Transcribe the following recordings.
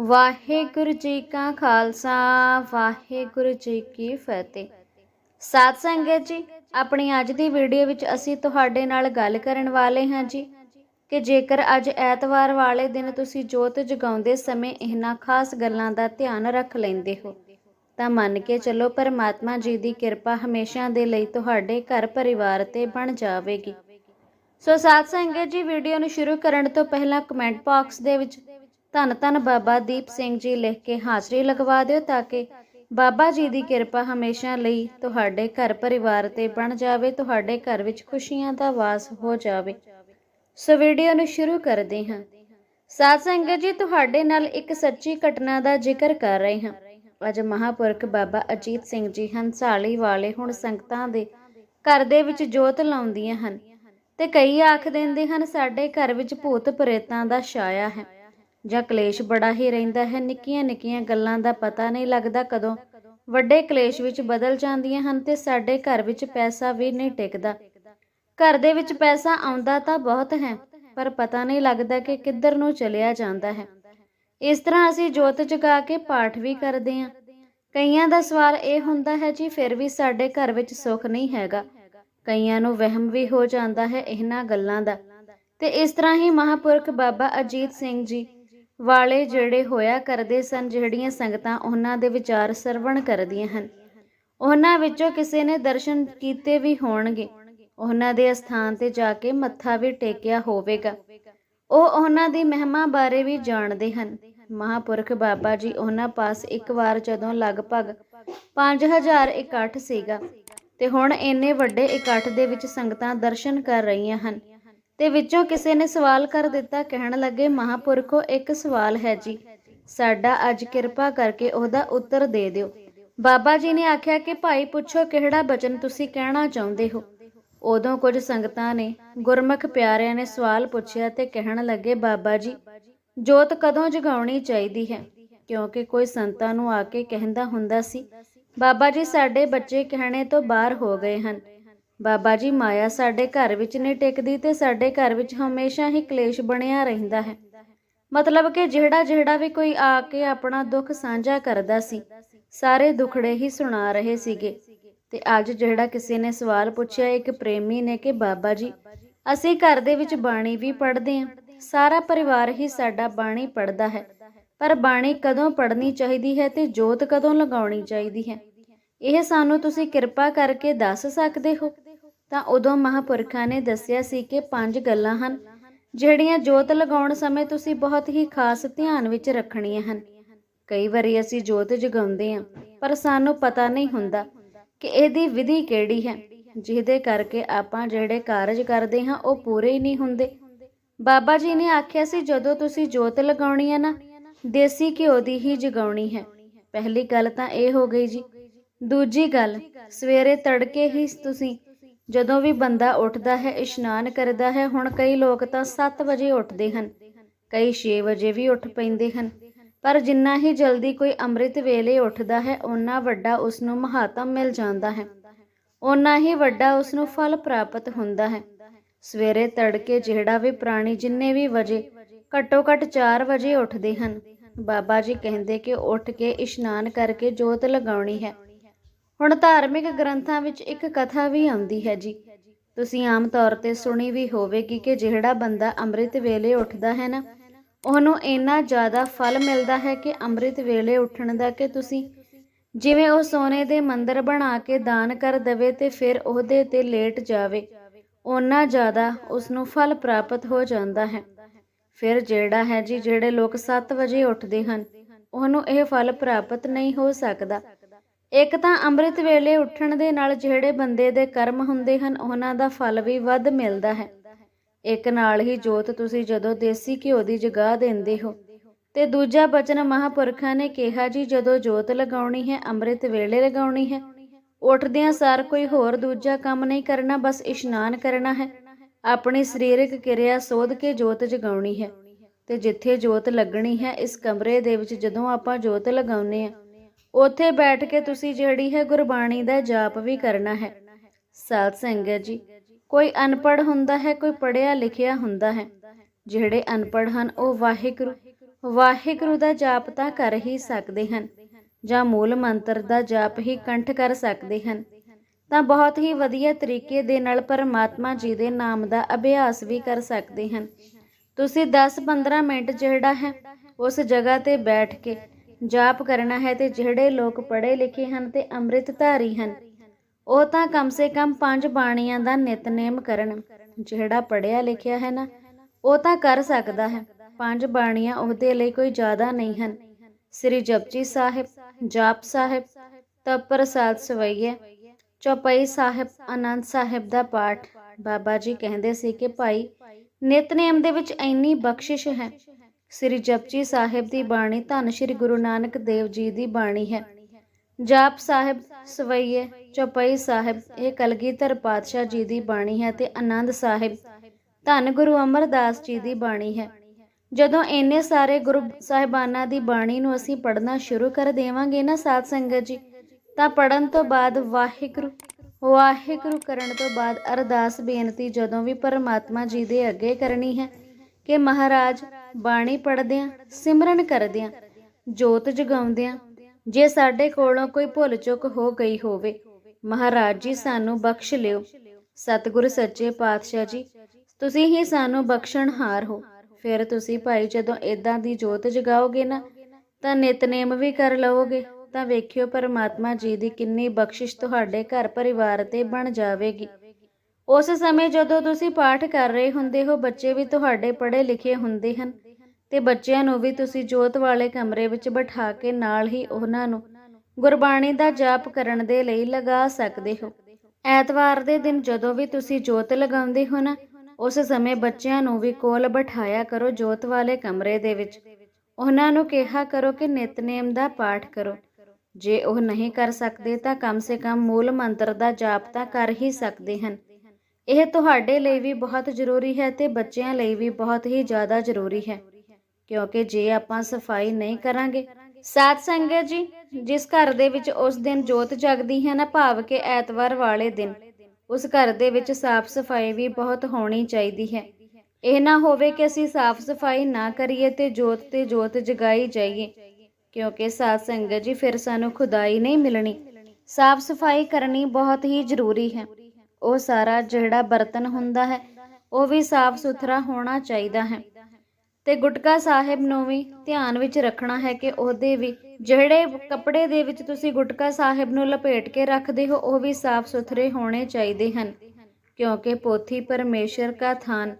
ਵਾਹਿਗੁਰੂ ਜੀ ਕਾ ਖਾਲਸਾ, ਵਾਹਿਗੁਰੂ ਜੀ ਕੀ ਫਤਿਹ। ਸਾਧ ਸੰਗਤ ਜੀ, ਆਪਣੀ ਅੱਜ ਦੀ ਵੀਡੀਓ ਵਿੱਚ ਅਸੀਂ ਤੁਹਾਡੇ ਨਾਲ ਗੱਲ ਕਰਨ ਵਾਲੇ ਹਾਂ ਜੀ ਕਿ ਜੇਕਰ ਅੱਜ ਐਤਵਾਰ ਵਾਲੇ ਦਿਨ ਤੁਸੀਂ ਜੋਤ ਜਗਾਉਂਦੇ ਸਮੇਂ ਇਹਨਾਂ ਖਾਸ ਗੱਲਾਂ ਦਾ ਧਿਆਨ ਰੱਖ ਲੈਂਦੇ ਹੋ, ਤਾਂ ਮੰਨ ਕੇ ਚੱਲੋ ਪਰਮਾਤਮਾ ਜੀ ਦੀ ਕਿਰਪਾ ਹਮੇਸ਼ਾ ਦੇ ਲਈ ਤੁਹਾਡੇ ਘਰ ਪਰਿਵਾਰ ਤੇ ਬਣ ਜਾਵੇਗੀ। ਸੋ ਸਾਧ ਸੰਗਤ ਜੀ, ਵੀਡੀਓ ਨੂੰ ਸ਼ੁਰੂ ਕਰਨ ਤੋਂ ਪਹਿਲਾਂ ਕਮੈਂਟ ਬਾਕਸ ਦੇ ਵਿੱਚ ਧੰਨ ਧੰਨ ਬਾਬਾ ਦੀਪ ਸਿੰਘ ਜੀ ਲਿਖ ਕੇ ਹਾਜ਼ਰੀ ਲਗਵਾ ਦਿਓ ਤਾਂ ਕਿ ਬਾਬਾ ਜੀ ਦੀ ਕਿਰਪਾ ਹਮੇਸ਼ਾ ਲਈ ਤੁਹਾਡੇ ਘਰ ਪਰਿਵਾਰ ਤੇ ਬਣ ਜਾਵੇ, ਤੁਹਾਡੇ ਘਰ ਵਿੱਚ ਖੁਸ਼ੀਆਂ ਦਾ ਵਾਸ ਹੋ ਜਾਵੇ। ਸੋ ਵੀਡੀਓ ਨੂੰ ਸ਼ੁਰੂ ਕਰਦੇ ਹਾਂ। ਸਾਧ ਸੰਗਤ ਜੀ, ਤੁਹਾਡੇ ਨਾਲ ਇੱਕ ਸੱਚੀ ਘਟਨਾ ਦਾ ਜ਼ਿਕਰ ਕਰ ਰਹੇ ਹਾਂ। ਅੱਜ ਮਹਾਪੁਰਖ ਬਾਬਾ ਅਜੀਤ ਸਿੰਘ ਜੀ ਹੰਸਾਲੀ ਵਾਲੇ ਹੁਣ ਸੰਗਤਾਂ ਦੇ ਘਰ ਦੇ ਵਿੱਚ ਜੋਤ ਲਾਉਂਦੀਆਂ ਹਨ ਤੇ ਕਈ ਆਖ ਦਿੰਦੇ ਹਨ, ਸਾਡੇ ਘਰ ਵਿੱਚ ਭੂਤ ਪ੍ਰੇਤਾਂ ਦਾ ਛਾਇਆ ਹੈ। ਜਾਂ ਕਲੇਸ਼ ਬੜਾ ਹੀ ਰਹਿੰਦਾ ਹੈ, ਨਿੱਕੀਆਂ ਨਿੱਕੀਆਂ ਗੱਲਾਂ ਦਾ ਪਤਾ ਨਹੀਂ ਲੱਗਦਾ ਕਦੋਂ। ਵੱਡੇ ਕਲੇਸ਼ ਵਿੱਚ ਬਦਲ ਜਾਂਦੀਆਂ ਹਨ ਤੇ ਸਾਡੇ ਘਰ ਵਿੱਚ ਪੈਸਾ ਵੀ ਨਹੀਂ ਟਿਕਦਾ। ਘਰ ਦੇ ਵਿੱਚ ਪੈਸਾ ਆਉਂਦਾ ਤਾਂ ਬਹੁਤ ਹੈ, ਪਰ ਪਤਾ ਨਹੀਂ ਲੱਗਦਾ ਕਿ ਕਿੱਧਰ ਨੂੰ ਚਲਿਆ ਜਾਂਦਾ ਹੈ। ਇਸ ਤਰ੍ਹਾਂ ਅਸੀਂ ਜੋਤ ਜਗਾ ਕੇ ਪਾਠ ਵੀ ਕਰਦੇ ਹਾਂ। ਕਈਆਂ ਦਾ ਸਵਾਲ ਇਹ ਹੁੰਦਾ ਹੈ, ਜੀ, ਫਿਰ ਵੀ ਸਾਡੇ ਘਰ ਵਿੱਚ ਸੁੱਖ ਨਹੀਂ ਹੈਗਾ? ਕਈਆਂ ਨੂੰ ਵਹਿਮ ਵੀ ਹੋ ਜਾਂਦਾ ਹੈ ਇਹਨਾਂ ਗੱਲਾਂ ਦਾ। ਤੇ ਇਸ ਤਰ੍ਹਾਂ ਹੀ ਮਹਾਪੁਰਖ ਬਾਬਾ ਅਜੀਤ ਸਿੰਘ ਜੀ ਵਾਲੇ ਜਿਹੜੇ ਹੋਇਆ ਕਰਦੇ ਸਨ, ਜਿਹੜੀਆਂ ਸੰਗਤਾਂ ਉਹਨਾਂ ਦੇ ਵਿਚਾਰ ਸਰਵਣ ਕਰਦੀਆਂ ਹਨ। ਉਹਨਾਂ ਵਿੱਚੋਂ ਕਿਸੇ ਨੇ ਦਰਸ਼ਨ ਕੀਤੇ ਵੀ ਹੋਣਗੇ। ਉਹਨਾਂ ਦੇ ਅਸਥਾਨ ਤੇ ਜਾ ਕੇ ਮੱਥਾ ਵੀ ਟੇਕਿਆ ਹੋਵੇਗਾ। ਉਹ ਉਹਨਾਂ ਦੀ ਮਹਿਮਾ ਬਾਰੇ ਵੀ ਜਾਣਦੇ ਹਨ। ਮਹਾਪੁਰਖ ਬਾਬਾ ਜੀ ਉਹਨਾਂ ਪਾਸ ਇੱਕ ਵਾਰ ਜਦੋਂ ਲਗਭਗ 5000 ਇਕੱਠ ਸੀਗਾ, ਤੇ ਹੁਣ ਇੰਨੇ ਵੱਡੇ ਇਕੱਠ ਦੇ ਵਿੱਚ ਸੰਗਤਾਂ ਦਰਸ਼ਨ ਕਰ ਰਹੀਆਂ ਹਨ। ਤੇ ਵਿੱਚੋਂ ਕਿਸੇ ਨੇ ਸਵਾਲ ਕਰ ਦਿੱਤਾ, ਕਹਿਣ ਲੱਗੇ, ਮਹਾਪੁਰਖੋ, ਇੱਕ ਸਵਾਲ ਹੈ ਜੀ। ਸਾਡਾ ਅੱਜ ਕਿਰਪਾ ਕਰਕੇ ਉਹਦਾ ਉੱਤਰ ਦੇ ਦਿਓ। ਬਾਬਾ ਜੀ ਨੇ ਆਖਿਆ ਕਿ, ਭਾਈ, ਪੁੱਛੋ ਕਿਹੜਾ ਬਚਨ ਤੁਸੀਂ ਕਹਿਣਾ ਚਾਹੁੰਦੇ ਹੋ? ਉਦੋਂ ਕੁਝ ਸੰਗਤਾਂ ਨੇ ਗੁਰਮੁਖ ਪਿਆਰਿਆਂ ਨੇ ਸਵਾਲ ਪੁੱਛਿਆ ਤੇ ਕਹਿਣ ਲੱਗੇ, ਬਾਬਾ ਜੀ, ਜੋਤ ਕਦੋਂ ਜਗਾਉਣੀ ਚਾਹੀਦੀ ਹੈ? ਕਿਉਂਕਿ ਕੋਈ ਸੰਤਾਂ ਨੂੰ ਆ ਕੇ ਕਹਿੰਦਾ ਹੁੰਦਾ ਸੀ, ਬਾਬਾ ਜੀ, ਸਾਡੇ ਬੱਚੇ ਕਹਿਣੇ ਤੋਂ ਬਾਹਰ ਹੋ ਗਏ ਹਨ। ਬਾਬਾ ਜੀ, ਮਾਇਆ ਸਾਡੇ ਘਰ ਵਿੱਚ ਨਹੀਂ ਟਿਕਦੀ ਤੇ ਸਾਡੇ ਘਰ ਵਿੱਚ ਹਮੇਸ਼ਾ ਹੀ ਕਲੇਸ਼ ਬਣਿਆ ਰਹਿੰਦਾ ਹੈ। ਮਤਲਬ ਕਿ ਜਿਹੜਾ ਜਿਹੜਾ ਵੀ ਕੋਈ ਆ ਕੇ ਆਪਣਾ ਦੁੱਖ ਸਾਂਝਾ ਕਰਦਾ ਸੀ, ਸਾਰੇ ਦੁਖੜੇ ਹੀ ਸੁਣਾ ਰਹੇ ਸੀਗੇ। ਤੇ ਅੱਜ ਜਿਹੜਾ ਕਿਸੇ ਨੇ ਸਵਾਲ ਪੁੱਛਿਆ, ਇੱਕ ਪ੍ਰੇਮੀ ਨੇ ਕਿ, ਬਾਬਾ ਜੀ, ਅਸੀਂ ਘਰ ਦੇ ਵਿੱਚ ਬਾਣੀ ਵੀ ਪੜ੍ਹਦੇ ਹਾਂ। ਸਾਰਾ ਪਰਿਵਾਰ ਹੀ ਸਾਡਾ ਬਾਣੀ ਪੜ੍ਹਦਾ ਹੈ। ਪਰ ਬਾਣੀ ਕਦੋਂ ਪੜ੍ਹਨੀ ਚਾਹੀਦੀ ਹੈ ਤੇ ਜੋਤ ਕਦੋਂ ਲਗਾਉਣੀ ਚਾਹੀਦੀ ਹੈ? ਇਹ ਸਾਨੂੰ ਤੁਸੀਂ ਕਿਰਪਾ ਕਰਕੇ ਦੱਸ ਸਕਦੇ ਹੋ? ਤਾਂ ਉਦੋਂ ਮਹਾਪੁਰਖਾਂ ਨੇ ਦੱਸਿਆ ਸੀ ਕਿ ਪੰਜ ਗੱਲਾਂ ਹਨ, ਜਿਹੜੀਆਂ ਜੋਤ ਲਗਾਉਣ ਸਮੇਂ ਤੁਸੀਂ ਬਹੁਤ ਹੀ ਖਾਸ ਧਿਆਨ ਵਿੱਚ ਰੱਖਣੀਆਂ ਹਨ। ਕਈ ਵਾਰੀ ਅਸੀਂ ਜੋਤ ਜਗਾਉਂਦੇ ਹਾਂ, ਪਰ ਸਾਨੂੰ ਪਤਾ ਨਹੀਂ ਹੁੰਦਾ ਕਿ ਇਹਦੀ ਵਿਧੀ ਕਿਹੜੀ ਹੈ, ਜਿਹਦੇ ਕਰਕੇ ਆਪਾਂ ਜਿਹੜੇ ਕਾਰਜ ਕਰਦੇ ਹਾਂ, ਉਹ ਪੂਰੇ ਹੀ ਨਹੀਂ ਹੁੰਦੇ। ਬਾਬਾ ਜੀ ਨੇ ਆਖਿਆ ਸੀ, ਜਦੋਂ ਤੁਸੀਂ ਜੋਤ ਲਗਾਉਣੀ ਹੈ ਨਾ, ਦੇਸੀ ਘਿਓ ਦੀ ਹੀ ਜਗਾਉਣੀ ਹੈ। ਪਹਿਲੀ ਗੱਲ ਤਾਂ ਇਹ ਹੋ ਗਈ ਜੀ। ਦੂਜੀ ਗੱਲ, ਸਵੇਰੇ ਤੜਕੇ ਹੀ ਤੁਸੀਂ ਜਦੋਂ ਵੀ ਬੰਦਾ ਉੱਠਦਾ ਹੈ, ਇਸ਼ਨਾਨ ਕਰਦਾ ਹੈ, ਹੁਣ ਕਈ ਲੋਕ ਤਾਂ 7 ਵਜੇ ਉੱਠਦੇ ਹਨ। ਕਈ 6 ਵਜੇ ਵੀ ਉੱਠ ਪੈਂਦੇ ਹਨ। ਪਰ ਜਿੰਨਾ ਹੀ ਜਲਦੀ ਕੋਈ ਅੰਮ੍ਰਿਤ ਵੇਲੇ ਉੱਠਦਾ ਹੈ, ਓਨਾ ਵੱਡਾ ਉਸ ਨੂੰ ਮਹਾਤਮ ਮਿਲ ਜਾਂਦਾ ਹੈ। ਓਨਾ ਹੀ ਵੱਡਾ ਉਸ ਨੂੰ ਫਲ ਪ੍ਰਾਪਤ ਹੁੰਦਾ ਹੈ। ਸਵੇਰੇ ਤੜਕੇ ਜਿਹੜਾ ਵੀ ਪ੍ਰਾਣੀ ਜਿੰਨੇ ਵੀ ਵਜੇ ਘੱਟੋ ਘੱਟ 4 ਵਜੇ ਉੱਠਦੇ ਹਨ। ਬਾਬਾ ਜੀ ਕਹਿੰਦੇ ਕਿ ਉੱਠ ਕੇ ਇਸ਼ਨਾਨ ਕਰਕੇ ਜੋਤ ਲਗਾਉਣੀ ਹੈ। ਹੁਣ ਧਾਰਮਿਕ ਗ੍ਰੰਥਾਂ ਵਿੱਚ ਇੱਕ ਕਥਾ ਵੀ ਆਉਂਦੀ ਹੈ ਜੀ। ਤੁਸੀਂ ਆਮ ਤੌਰ ਤੇ ਸੁਣੀ ਵੀ ਹੋਵੇਗੀ ਕਿ ਜਿਹੜਾ ਬੰਦਾ ਅੰਮ੍ਰਿਤ ਵੇਲੇ ਉੱਠਦਾ ਹੈ ਨਾ, ਉਹਨੂੰ ਇੰਨਾ ਜ਼ਿਆਦਾ ਫਲ ਮਿਲਦਾ ਹੈ ਕਿ ਅੰਮ੍ਰਿਤ ਵੇਲੇ ਉੱਠਣ ਦਾ ਕਿ ਤੁਸੀਂ ਜਿਵੇਂ ਉਹ ਸੋਨੇ ਦੇ ਮੰਦਰ ਬਣਾ ਕੇ ਦਾਨ ਕਰ ਦਵੇ ਤੇ ਫਿਰ ਉਹਦੇ ਤੇ ਲੇਟ ਜਾਵੇ, ਓਨਾ ਜ਼ਿਆਦਾ ਉਸ ਨੂੰ ਫਲ ਪ੍ਰਾਪਤ ਹੋ ਜਾਂਦਾ ਹੈ। ਫਿਰ ਜਿਹੜਾ ਹੈ ਜੀ, ਜਿਹੜੇ ਲੋਕ 7 ਵਜੇ ਉੱਠਦੇ ਹਨ, ਉਹਨੂੰ ਇਹ ਫਲ ਪ੍ਰਾਪਤ ਨਹੀਂ ਹੋ ਸਕਦਾ। ਇੱਕ ਤਾਂ ਅੰਮ੍ਰਿਤ ਵੇਲੇ ਉੱਠਣ ਦੇ ਨਾਲ ਜਿਹੜੇ ਬੰਦੇ ਦੇ ਕਰਮ ਹੁੰਦੇ ਹਨ, ਉਹਨਾਂ ਦਾ ਫਲ ਵੀ ਵੱਧ ਮਿਲਦਾ ਹੈ। ਇੱਕ ਨਾਲ ਹੀ ਜੋਤ ਤੁਸੀਂ ਜਦੋਂ ਦੇਸੀ ਘਿਓ ਦੀ ਜਗਾ ਦਿੰਦੇ ਹੋ। ਤੇ ਦੂਜਾ ਬਚਨ ਮਹਾਪੁਰਖਾਂ ਨੇ ਕਿਹਾ ਜੀ, ਜਦੋਂ ਜੋਤ ਲਗਾਉਣੀ ਹੈ, ਅੰਮ੍ਰਿਤ ਵੇਲੇ ਲਗਾਉਣੀ ਹੈ। ਉੱਠਦਿਆਂ ਸਾਰ ਕੋਈ ਹੋਰ ਦੂਜਾ ਕੰਮ ਨਹੀਂ ਕਰਨਾ, ਬਸ ਇਸ਼ਨਾਨ ਕਰਨਾ ਹੈ। ਆਪਣੀ ਸਰੀਰਕ ਕਿਰਿਆ ਸੋਧ ਕੇ ਜੋਤ ਜਗਾਉਣੀ ਹੈ। ਤੇ ਜਿੱਥੇ ਜੋਤ ਲੱਗਣੀ ਹੈ, ਇਸ ਕਮਰੇ ਦੇ ਵਿੱਚ ਜਦੋਂ ਆਪਾਂ ਜੋਤ ਲਗਾਉਨੇ ਆ ਉੱਥੇ ਬੈਠ ਕੇ ਤੁਸੀਂ ਜਿਹੜੀ ਹੈ ਗੁਰਬਾਣੀ ਦਾ ਜਾਪ ਵੀ ਕਰਨਾ ਹੈ। ਸਾਧ ਸੰਗਤ ਜੀ, ਕੋਈ ਅਨਪੜ੍ਹ ਹੁੰਦਾ ਹੈ, ਕੋਈ ਪੜ੍ਹਿਆ ਲਿਖਿਆ ਹੁੰਦਾ ਹੈ, ਜਿਹੜੇ ਅਨਪੜ੍ਹ ਹਨ, ਉਹ ਵਾਹਿਗੁਰੂ ਵਾਹਿਗੁਰੂ ਦਾ ਜਾਪ ਤਾਂ ਕਰ ਹੀ ਸਕਦੇ ਹਨ ਜਾਂ ਮੂਲ ਮੰਤਰ ਦਾ ਜਾਪ ਹੀ ਕੰਠ ਕਰ ਸਕਦੇ ਹਨ। ਤਾਂ ਬਹੁਤ ਹੀ ਵਧੀਆ ਤਰੀਕੇ ਦੇ ਨਾਲ ਪਰਮਾਤਮਾ ਜੀ ਦੇ ਨਾਮ ਦਾ ਅਭਿਆਸ ਵੀ ਕਰ ਸਕਦੇ ਹਨ। ਤੁਸੀਂ 10-15 ਮਿੰਟ ਜਿਹੜਾ ਹੈ, ਉਸ ਜਗ੍ਹਾ ਤੇ ਬੈਠ ਕੇ ਜਾਪ ਕਰਨਾ ਹੈ ਤੇ ਜਿਹੜੇ ਲੋਕ ਪੜ੍ਹੇ ਲਿਖੇ ਹਨ ਤੇ ਅੰਮ੍ਰਿਤਧਾਰੀ ਹਨ, ਉਹ ਤਾਂ ਕਮ ਸੇ ਕਮ ਪੰਜ ਬਾਣੀਆਂ ਦਾ ਨਿਤਨੇਮ ਕਰਨ। ਜਿਹੜਾ ਪੜ੍ਹਿਆ ਲਿਖਿਆ ਹੈ ਨਾ, ਉਹ ਤਾਂ ਕਰ ਸਕਦਾ ਹੈ। ਪੰਜ ਬਾਣੀਆਂ ਉਹਦੇ ਲਈ ਕੋਈ ਜ਼ਿਆਦਾ ਨਹੀਂ ਹਨ। ਸ੍ਰੀ ਜਪਜੀ ਸਾਹਿਬ, ਜਾਪ ਸਾਹਿਬ ਤਪ ਪ੍ਰਸਾਦ ਸਵਈਏ, ਚੌਪਈ ਸਾਹਿਬ ਆਨੰਦ ਸਾਹਿਬ ਦਾ ਪਾਠ। ਬਾਬਾ ਜੀ ਕਹਿੰਦੇ ਸੀ ਕਿ ਭਾਈ, ਨਿਤਨੇਮ ਦੇ ਵਿੱਚ ਇੰਨੀ ਬਖਸ਼ਿਸ਼ ਹੈ ਸ੍ਰੀ ਜਪਜੀ ਸਾਹਿਬ ਦੀ ਬਾਣੀ ਧੰਨ ਸ੍ਰੀ ਗੁਰੂ ਨਾਨਕ ਦੇਵ ਜੀ ਦੀ ਬਾਣੀ ਹੈ। ਜਾਪ ਸਾਹਿਬ ਸਵਈਏ ਚੌਪਈ ਸਾਹਿਬ ਇਹ ਕਲਗੀਧਰ ਪਾਤਸ਼ਾਹ ਜੀ ਦੀ ਬਾਣੀ ਹੈ ਤੇ ਆਨੰਦ ਸਾਹਿਬ ਧੰਨ ਗੁਰੂ ਅਮਰਦਾਸ ਜੀ ਦੀ ਬਾਣੀ ਹੈ। ਜਦੋਂ ਇੰਨੇ ਸਾਰੇ ਗੁਰੂ ਸਾਹਿਬਾਨਾਂ ਦੀ ਬਾਣੀ ਨੂੰ ਅਸੀਂ ਪੜ੍ਹਨਾ ਸ਼ੁਰੂ ਕਰ ਦੇਵਾਂਗੇ ਨਾ ਸਾਧ ਸੰਗਤ ਜੀ ਤਾਂ ਪੜਨ ਤੋਂ ਬਾਅਦ ਵਾਹਿਗੁਰੂ ਵਾਹਿਗੁਰੂ ਕਰਨ ਤੋਂ ਬਾਅਦ ਅਰਦਾਸ ਬੇਨਤੀ ਜਦੋਂ ਵੀ ਪਰਮਾਤਮਾ ਜੀ ਦੇ ਅੱਗੇ ਕਰਨੀ ਹੈ ਕਿ ਮਹਾਰਾਜ ਬਾਣੀ ਪੜਦਿਆਂ ਸਿਮਰਨ ਕਰਦਿਆਂ, ਜੋਤ ਜਗਾਉਂਦਿਆਂ, ਜੇ ਸਾਡੇ ਕੋਲੋਂ ਕੋਈ ਭੁੱਲ ਚੁੱਕ ਹੋ ਗਈ ਹੋਵੇ, ਮਹਾਰਾਜ ਜੀ ਸਾਨੂੰ ਬਖਸ਼ ਲਿਓ। ਸਤਿਗੁਰ ਸੱਚੇ ਪਾਤਸ਼ਾਹ ਜੀ, ਤੁਸੀਂ ਹੀ ਸਾਨੂੰ ਬਖਸ਼ਣਹਾਰ ਹੋ। ਫਿਰ ਤੁਸੀਂ ਭਾਈ ਜਦੋਂ ਇਦਾਂ ਦੀ ਜੋਤ ਜਗਾਓਗੇ ਨਾ, ਤਾਂ ਨਿਤਨੇਮ ਵੀ ਕਰ ਲਵੋਗੇ। ਤਾਂ ਵੇਖਿਓ ਪਰਮਾਤਮਾ ਜੀ ਦੀ ਕਿੰਨੀ ਬਖਸ਼ਿਸ਼ ਤੁਹਾਡੇ ਘਰ ਪਰਿਵਾਰ ਤੇ ਬਣ ਜਾਵੇਗੀ। ਉਸ ਸਮੇਂ ਜਦੋਂ ਤੁਸੀਂ ਪਾਠ ਕਰ ਰਹੇ ਹੁੰਦੇ ਹੋ, ਬੱਚੇ ਵੀ ਤੁਹਾਡੇ ਪੜ੍ਹੇ ਲਿਖੇ ਹੁੰਦੇ ਹਨ ਤੇ ਬੱਚਿਆਂ ਨੂੰ ਵੀ ਤੁਸੀਂ ਜੋਤ ਵਾਲੇ ਕਮਰੇ ਵਿੱਚ ਬਿਠਾ ਕੇ ਨਾਲ ਹੀ ਉਹਨਾਂ ਨੂੰ ਗੁਰਬਾਣੀ ਦਾ ਜਾਪ ਕਰਨ ਦੇ ਲਈ ਲਗਾ ਸਕਦੇ ਹੋ। ਐਤਵਾਰ ਦੇ ਦਿਨ ਜਦੋਂ ਵੀ ਤੁਸੀਂ ਜੋਤ ਲਗਾਉਂਦੇ ਹੋ ਨਾ, ਉਸ ਸਮੇਂ ਬੱਚਿਆਂ ਨੂੰ ਵੀ ਕੋਲ ਬਿਠਾਇਆ ਕਰੋ ਜੋਤ ਵਾਲੇ ਕਮਰੇ ਦੇ ਵਿੱਚ। ਉਹਨਾਂ ਨੂੰ ਕਿਹਾ ਕਰੋ ਕਿ ਨਿਤਨੇਮ ਦਾ ਪਾਠ ਕਰੋ। ਜੇ ਉਹ ਨਹੀਂ ਕਰ ਸਕਦੇ ਤਾਂ ਕਮ ਸੇ ਕਮ ਮੂਲ ਮੰਤਰ ਦਾ ਜਾਪ ਤਾਂ ਕਰ ਹੀ ਸਕਦੇ ਹਨ। ਇਹ ਤੁਹਾਡੇ ਲਈ ਵੀ ਬਹੁਤ ਜ਼ਰੂਰੀ ਹੈ ਤੇ ਬੱਚਿਆਂ ਲਈ ਵੀ ਬਹੁਤ ਹੀ ਜ਼ਿਆਦਾ ਜ਼ਰੂਰੀ ਹੈ। ਕਿਉਂਕਿ ਜੇ ਆਪਾਂ ਸਫ਼ਾਈ ਨਹੀਂ ਕਰਾਂਗੇ, ਸਾਧ ਸੰਗਤ ਜੀ, ਜਿਸ ਘਰ ਦੇ ਵਿੱਚ ਉਸ ਦਿਨ ਜੋਤ ਜਗਦੀ ਹੈ ਨਾ, ਭਾਵ ਕਿ ਐਤਵਾਰ ਵਾਲੇ ਦਿਨ, ਉਸ ਘਰ ਦੇ ਵਿੱਚ ਸਾਫ਼ ਸਫ਼ਾਈ ਵੀ ਬਹੁਤ ਹੋਣੀ ਚਾਹੀਦੀ ਹੈ। ਇਹ ਨਾ ਹੋਵੇ ਕਿ ਅਸੀਂ ਸਾਫ਼ ਸਫ਼ਾਈ ਨਾ ਕਰੀਏ ਤੇ ਜੋਤ ਤੇ ਜੋਤ ਜਗਾਈ ਜਾਈਏ। ਕਿਉਂਕਿ ਸਾਧ ਸੰਗਤ ਜੀ, ਫਿਰ ਸਾਨੂੰ ਖੁਦਾਈ ਨਹੀਂ ਮਿਲਣੀ। ਸਾਫ਼ ਸਫ਼ਾਈ ਕਰਨੀ ਬਹੁਤ ਹੀ ਜ਼ਰੂਰੀ ਹੈ। ਉਹ ਸਾਰਾ ਜਿਹੜਾ ਬਰਤਨ ਹੁੰਦਾ ਹੈ, ਉਹ ਵੀ ਸਾਫ਼ ਸੁਥਰਾ ਹੋਣਾ ਚਾਹੀਦਾ ਹੈ। ਤੇ ਗੁਟਕਾ ਸਾਹਿਬ ਨੂੰ ਵੀ ਧਿਆਨ ਵਿੱਚ ਰੱਖਣਾ ਹੈ ਕਿ ਉਹਦੇ ਵੀ ਜਿਹੜੇ ਕੱਪੜੇ ਦੇ ਵਿੱਚ ਤੁਸੀਂ ਗੁਟਕਾ ਸਾਹਿਬ ਨੂੰ ਲਪੇਟ ਕੇ ਰੱਖਦੇ ਹੋ, ਉਹ ਵੀ ਸਾਫ਼ ਸੁਥਰੇ ਹੋਣੇ ਚਾਹੀਦੇ ਹਨ। ਕਿਉਂਕਿ ਪੋਥੀ ਪਰਮੇਸ਼ਰ ਦਾ ਥਾਨ,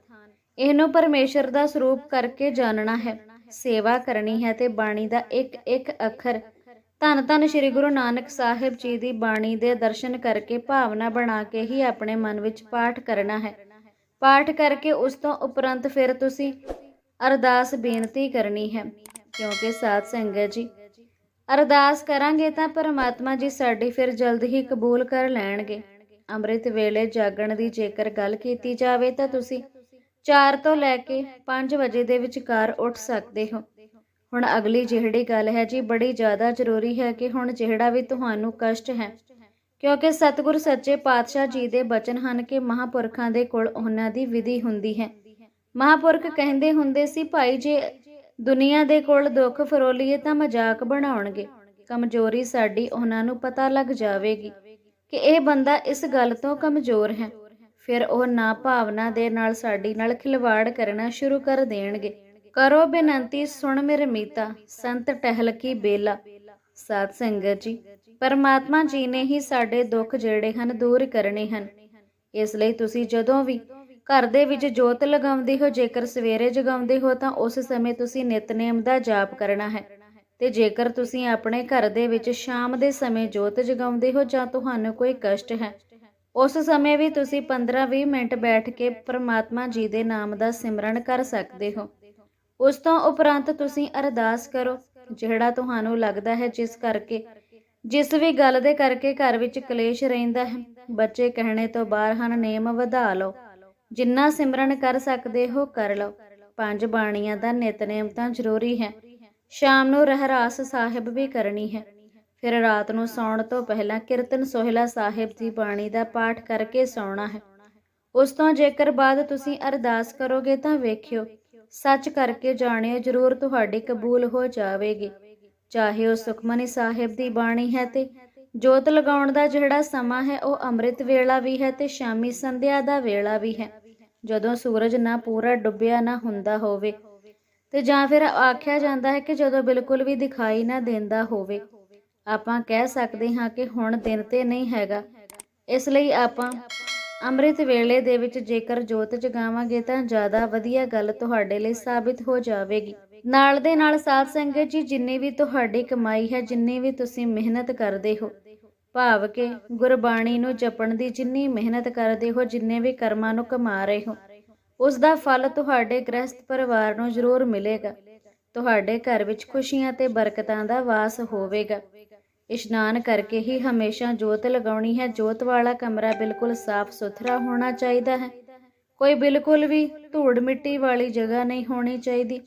ਇਹਨੂੰ ਪਰਮੇਸ਼ਰ ਦਾ ਸਰੂਪ ਕਰਕੇ ਜਾਣਨਾ ਹੈ। ਸੇਵਾ ਕਰਨੀ ਹੈ ਤੇ ਬਾਣੀ ਦਾ ਇੱਕ ਇੱਕ ਅੱਖਰ ਧੰਨ ਧੰਨ ਸ੍ਰੀ ਗੁਰੂ ਨਾਨਕ ਸਾਹਿਬ ਜੀ ਦੀ ਬਾਣੀ ਦੇ ਦਰਸ਼ਨ ਕਰਕੇ ਭਾਵਨਾ ਬਣਾ ਕੇ ਹੀ ਆਪਣੇ ਮਨ ਵਿੱਚ ਪਾਠ ਕਰਨਾ ਹੈ। ਪਾਠ ਕਰਕੇ ਉਸ ਤੋਂ ਉਪਰੰਤ ਫਿਰ ਤੁਸੀਂ ਅਰਦਾਸ ਬੇਨਤੀ ਕਰਨੀ ਹੈ, ਕਿਉਂਕਿ ਸਾਧ ਸੰਗਤ ਜੀ। ਅਰਦਾਸ ਕਰਾਂਗੇ ਤਾਂ ਪਰਮਾਤਮਾ ਜੀ ਸਾਡੀ ਫਿਰ ਜਲਦ ਹੀ ਕਬੂਲ ਕਰ ਲੈਣਗੇ। ਅੰਮ੍ਰਿਤ ਵੇਲੇ ਜਾਗਣ ਦੀ ਜੇਕਰ ਗੱਲ ਕੀਤੀ ਜਾਵੇ ਤਾਂ ਤੁਸੀਂ 4 ਤੋਂ ਲੈ ਕੇ 5 ਵਜੇ ਦੇ ਵਿਚਕਾਰ ਉੱਠ ਸਕਦੇ ਹੋ। ਹੁਣ ਅਗਲੀ ਜਿਹੜੀ ਗੱਲ ਹੈ ਜੀ, ਬੜੀ ਜ਼ਿਆਦਾ ਜ਼ਰੂਰੀ ਹੈ ਕਿ ਹੁਣ ਜਿਹੜਾ ਵੀ ਤੁਹਾਨੂੰ ਕਸ਼ਟ ਹੈ, ਕਿਉਂਕਿ ਸਤਿਗੁਰ ਸੱਚੇ ਪਾਤਸ਼ਾਹ ਜੀ ਦੇ ਬਚਨ ਹਨ ਕਿ ਮਹਾਪੁਰਖਾਂ ਦੇ ਕੋਲ ਉਹਨਾਂ ਦੀ ਵਿਧੀ ਹੁੰਦੀ ਹੈ। ਮਹਾਪੁਰਖ ਕਹਿੰਦੇ ਹੁੰਦੇ ਸੀ, ਭਾਈ ਜੇ ਦੁਨੀਆ ਦੇ ਕੋਲ ਦੁੱਖ ਫਰੋਲੀਏ ਤਾਂ ਮਜ਼ਾਕ ਬਣਾਉਣਗੇ। ਕਮਜ਼ੋਰੀ ਸਾਡੀ ਉਹਨਾਂ ਨੂੰ ਪਤਾ ਲੱਗ ਜਾਵੇਗੀ ਕਿ ਇਹ ਬੰਦਾ ਇਸ ਗੱਲ ਤੋਂ ਕਮਜ਼ੋਰ ਹੈ। ਫਿਰ ਉਹ ਨਾ ਭਾਵਨਾ ਦੇ ਨਾਲ ਸਾਡੀ ਨਾਲ ਖਿਲਵਾੜ ਕਰਨਾ ਸ਼ੁਰੂ ਕਰ ਦੇਣਗੇ। ਕਰੋ ਬੇਨਤੀ, ਸੁਣ ਮੇਰੇ ਮੀਤਾ, ਸੰਤ ਟਹਿਲ ਕੀ ਬੇਲਾ। ਸਾਧ ਸੰਗਤ ਜੀ, ਪਰਮਾਤਮਾ ਜੀ ਨੇ ਹੀ ਸਾਡੇ ਦੁੱਖ ਜਿਹੜੇ ਹਨ ਦੂਰ ਕਰਨੇ ਹਨ। ਇਸ ਲਈ ਤੁਸੀਂ ਜਦੋਂ ਵੀ ਘਰ ਦੇ ਵਿੱਚ ਜੋਤ ਲਗਾਉਂਦੇ ਹੋ, ਜੇਕਰ ਸਵੇਰੇ ਜਗਾਉਂਦੇ ਹੋ, ਤਾਂ ਉਸ ਸਮੇਂ ਤੁਸੀਂ ਨਿਤਨੇਮ ਦਾ ਜਾਪ ਕਰਨਾ ਹੈ। ਤੇ ਜੇਕਰ ਤੁਸੀਂ ਆਪਣੇ ਘਰ ਦੇ ਵਿੱਚ ਸ਼ਾਮ ਦੇ ਸਮੇਂ ਜੋਤ ਜਗਾਉਂਦੇ ਹੋ, ਜਾਂ ਤੁਹਾਨੂੰ ਕੋਈ ਕਸ਼ਟ ਹੈ, ਉਸ ਸਮੇਂ ਵੀ ਤੁਸੀਂ 15-20 ਮਿੰਟ ਬੈਠ ਕੇ ਪ੍ਰਮਾਤਮਾ ਜੀ ਦੇ ਨਾਮ ਦਾ ਸਿਮਰਨ ਕਰ ਸਕਦੇ ਹੋ। ਉਸ ਤੋਂ ਉਪਰੰਤ ਤੁਸੀਂ ਅਰਦਾਸ ਕਰੋ, ਜਿਹੜਾ ਤੁਹਾਨੂੰ ਲੱਗਦਾ ਹੈ ਜਿਸ ਕਰਕੇ, ਜਿਸ ਵੀ ਗੱਲ ਦੇ ਕਰਕੇ ਘਰ ਵਿੱਚ ਕਲੇਸ਼ ਰਹਿੰਦਾ ਹੈ, ਬੱਚੇ ਕਹਿਣੇ ਤੋਂ ਬਾਹਰ ਹਨ ਨੇਮ ਵਧਾ ਲਓ। ਜਿੰਨਾ ਸਿਮਰਨ ਕਰ ਸਕਦੇ ਹੋ, ਕਰ ਲਓ। ਪੰਜ ਬਾਣੀਆਂ ਦਾ ਨਿਤਨੇਮ ਤਾਂ ਜ਼ਰੂਰੀ ਹੈ। ਸ਼ਾਮ ਨੂੰ ਰਹਿਰਾਸ ਸਾਹਿਬ ਵੀ ਕਰਨੀ ਹੈ। ਫਿਰ ਰਾਤ ਨੂੰ ਸੌਣ ਤੋਂ ਪਹਿਲਾਂ ਕੀਰਤਨ ਸੋਹਿਲਾ ਸਾਹਿਬ ਦੀ ਬਾਣੀ ਦਾ ਪਾਠ ਕਰਕੇ ਸੌਣਾ ਹੈ। ਉਸ ਤੋਂ ਜੇਕਰ ਬਾਅਦ ਤੁਸੀਂ ਅਰਦਾਸ ਕਰੋਗੇ ਤਾਂ ਵੇਖਿਓ ਸੱਚ ਕਰਕੇ ਜਾਣਿਓ, ਜ਼ਰੂਰ ਤੁਹਾਡੀ ਕਬੂਲ ਹੋ ਜਾਵੇਗੀ। ਚਾਹੇ ਉਹ ਸੁਖਮਨੀ ਸਾਹਿਬ ਦੀ ਬਾਣੀ ਹੈ ਤੇ ਜੋਤ ਲਗਾਉਣ ਦਾ ਜਿਹੜਾ ਸਮਾਂ ਹੈ, ਉਹ ਅੰਮ੍ਰਿਤ ਵੇਲਾ ਵੀ ਹੈ ਤੇ ਸ਼ਾਮੀ ਸੰਧਿਆ ਦਾ ਵੇਲਾ ਵੀ ਹੈ। ਜਦੋਂ ਸੂਰਜ ਨਾ ਪੂਰਾ ਡੁੱਬਿਆ ਨਾ ਹੁੰਦਾ ਹੋਵੇ ਤੇ ਜਾਂ ਫਿਰ ਆਖਿਆ ਜਾਂਦਾ ਹੈ ਕਿ ਜਦੋਂ ਬਿਲਕੁਲ ਵੀ ਦਿਖਾਈ ਨਾ ਦਿੰਦਾ ਹੋਵੇ। ਆਪਾਂ ਕਹਿ ਸਕਦੇ ਹਾਂ ਕਿ ਹੁਣ ਦਿਨ ਤੇ ਨਹੀਂ ਹੈਗਾ। ਇਸ ਲਈ ਆਪਾਂ ਅੰਮ੍ਰਿਤ ਵੇਲੇ ਦੇ ਵਿੱਚ ਜੇਕਰ ਜੋਤ ਜਗਾਵਾਂਗੇ ਤਾਂ ਜ਼ਿਆਦਾ ਵਧੀਆ ਗੱਲ ਤੁਹਾਡੇ ਲਈ ਸਾਬਿਤ ਹੋ ਜਾਵੇਗੀ। ਨਾਲ ਦੇ ਨਾਲ ਸਾਧ ਸੰਗਤ ਜੀ, ਜਿੰਨੀ ਵੀ ਤੁਹਾਡੀ ਕਮਾਈ ਹੈ, ਜਿੰਨੀ ਵੀ ਤੁਸੀਂ ਮਿਹਨਤ ਕਰਦੇ ਹੋ, ਭਾਵ ਕਿ ਗੁਰਬਾਣੀ ਨੂੰ ਜਪਣ ਦੀ ਜਿੰਨੀ ਮਿਹਨਤ ਕਰਦੇ ਹੋ, ਜਿੰਨੇ ਵੀ ਕਰਮਾਂ ਨੂੰ ਕਮਾ ਰਹੇ ਹੋ, ਉਸ ਦਾ ਫਲ ਤੁਹਾਡੇ ਗ੍ਰਸਥ ਪਰਿਵਾਰ ਨੂੰ ਜ਼ਰੂਰ ਮਿਲੇਗਾ। ਤੁਹਾਡੇ ਘਰ ਵਿੱਚ ਖੁਸ਼ੀਆਂ ਤੇ ਬਰਕਤਾਂ ਦਾ ਵਾਸ ਹੋਵੇਗਾ। ਇਸ਼ਨਾਨ ਕਰਕੇ ਹੀ ਹਮੇਸ਼ਾ ਜੋਤ ਲਗਾਉਣੀ ਹੈ। ਜੋਤ ਵਾਲਾ ਕਮਰਾ ਬਿਲਕੁਲ ਸਾਫ਼ ਸੁਥਰਾ ਹੋਣਾ ਚਾਹੀਦਾ ਹੈ। ਕੋਈ ਬਿਲਕੁਲ ਵੀ ਧੂੜ ਮਿੱਟੀ ਵਾਲੀ ਜਗ੍ਹਾ ਨਹੀਂ ਹੋਣੀ ਚਾਹੀਦੀ।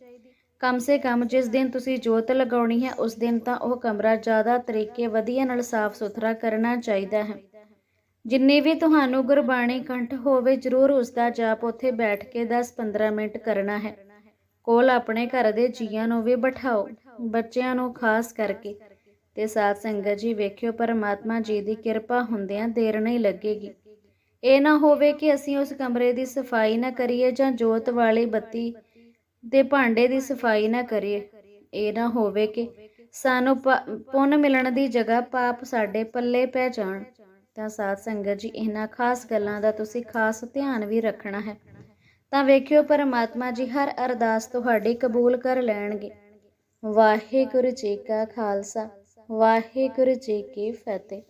ਕਮ ਸੇ ਕਮ ਜਿਸ ਦਿਨ ਤੁਸੀਂ ਜੋਤ ਲਗਾਉਣੀ ਹੈ, ਉਸ ਦਿਨ ਤਾਂ ਉਹ ਕਮਰਾ ਜ਼ਿਆਦਾ ਤਰੀਕੇ ਵਧੀਆ ਨਾਲ ਸਾਫ਼ ਸੁਥਰਾ ਕਰਨਾ ਚਾਹੀਦਾ ਹੈ। ਜਿੰਨੀ ਵੀ ਤੁਹਾਨੂੰ ਗੁਰਬਾਣੀ ਕੰਠ ਹੋਵੇ, ਜ਼ਰੂਰ ਉਸ ਦਾ ਜਾਪ ਉੱਥੇ ਬੈਠ ਕੇ 10-15 ਮਿੰਟ ਕਰਨਾ ਹੈ। ਕੋਲ ਆਪਣੇ ਘਰ ਦੇ ਜੀਆਂ ਨੂੰ ਵੀ ਬਿਠਾਓ, ਬੱਚਿਆਂ ਨੂੰ ਖਾਸ ਕਰਕੇ। ਤੇ ਸਾਧ ਸੰਗਤ ਜੀ ਵੇਖਿਓ, ਪਰਮਾਤਮਾ ਜੀ ਦੀ ਕਿਰਪਾ ਹੁੰਦਿਆਂ ਦੇਰ ਨਹੀਂ ਲੱਗੇਗੀ। ਇਹ ਨਾ ਹੋਵੇ ਕਿ ਅਸੀਂ ਉਸ ਕਮਰੇ ਦੀ ਸਫ਼ਾਈ ਨਾ ਕਰੀਏ ਜਾਂ ਜੋਤ ਵਾਲੀ ਬੱਤੀ ਦੇ ਭਾਂਡੇ ਦੀ ਸਫ਼ਾਈ ਨਾ ਕਰੀਏ। ਇਹ ਨਾ ਹੋਵੇ ਕਿ ਸਾਨੂੰ ਪ- ਪੁੰਨ ਮਿਲਣ ਦੀ ਜਗ੍ਹਾ ਪਾਪ ਸਾਡੇ ਪੱਲੇ ਪੈ ਜਾਣ। ਤਾਂ ਸਾਧ ਸੰਗਤ ਜੀ, ਇਹਨਾਂ ਖਾਸ ਗੱਲਾਂ ਦਾ ਤੁਸੀਂ ਖਾਸ ਧਿਆਨ ਵੀ ਰੱਖਣਾ ਹੈ। ਤਾਂ ਵੇਖਿਓ, ਪਰਮਾਤਮਾ ਜੀ ਹਰ ਅਰਦਾਸ ਤੁਹਾਡੀ ਕਬੂਲ ਕਰ ਲੈਣਗੇ। ਵਾਹਿਗੁਰੂ ਜੀ ਕਾ ਖਾਲਸਾ। ਵਾਹਿਗੁਰੂ ਜੀ ਕੀ ਫਤਿਹ।